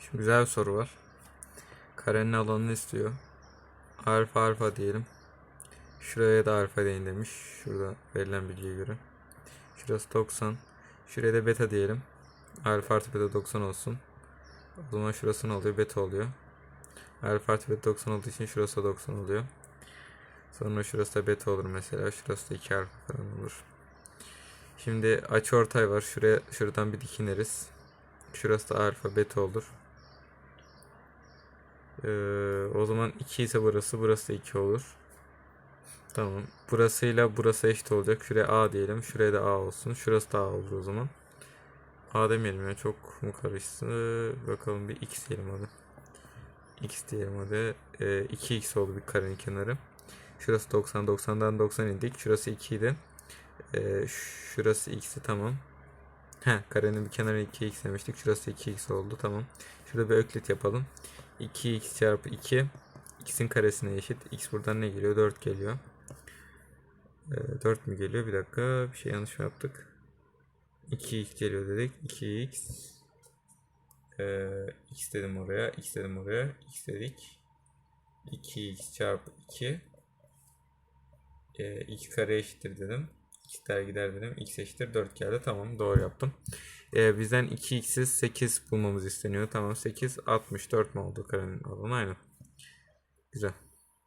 Şimdi güzel bir soru var. Karenin alanını istiyor. Alfa alfa diyelim. Şuraya da alfa deyin demiş. Şurada verilen bilgiye göre. Şurası 90. Şuraya da beta diyelim. Alfa artı beta 90 olsun. O zaman şurası ne oluyor? Beta oluyor. Alfa artı beta 90 olduğu için şurası da 90 oluyor. Sonra şurası da beta olur mesela. Şurası da 2 alfa falan olur. Şimdi açı ortay var. Şuraya şuradan bir dikiniriz. Şurası da alfa beta olur. Ee, o zaman 2 ise burası, burası da 2 olur. Tamam. Burasıyla burası eşit olacak. Şuraya A diyelim. Şuraya da A olsun. Şurası da A olur o zaman. A demeyelim ya. Çok mu karıştı? Bakalım bir X diyelim hadi. X diyelim hadi. Ee, 2X oldu bir karenin kenarı. Şurası 90. 90'dan 90 indik. Şurası 2 idi. Ee, şurası X'i tamam. He, karenin bir kenarı 2x demiştik. Şurası 2x oldu. Tamam. Şurada bir öklit yapalım. 2x çarpı 2 x'in karesine eşit. x buradan ne geliyor? 4 geliyor. Ee, 4 mü geliyor? Bir dakika. Bir şey yanlış yaptık? 2x geliyor dedik. 2x ee, x dedim oraya. x dedim oraya. x dedik. 2x çarpı 2 ee, x kare eşittir dedim. X der gider dedim. x eşittir 4 geldi. Tamam doğru yaptım. Ee, bizden 2x'i 8 bulmamız isteniyor. Tamam 8 64 mi oldu karenin alanı? Aynen. Güzel.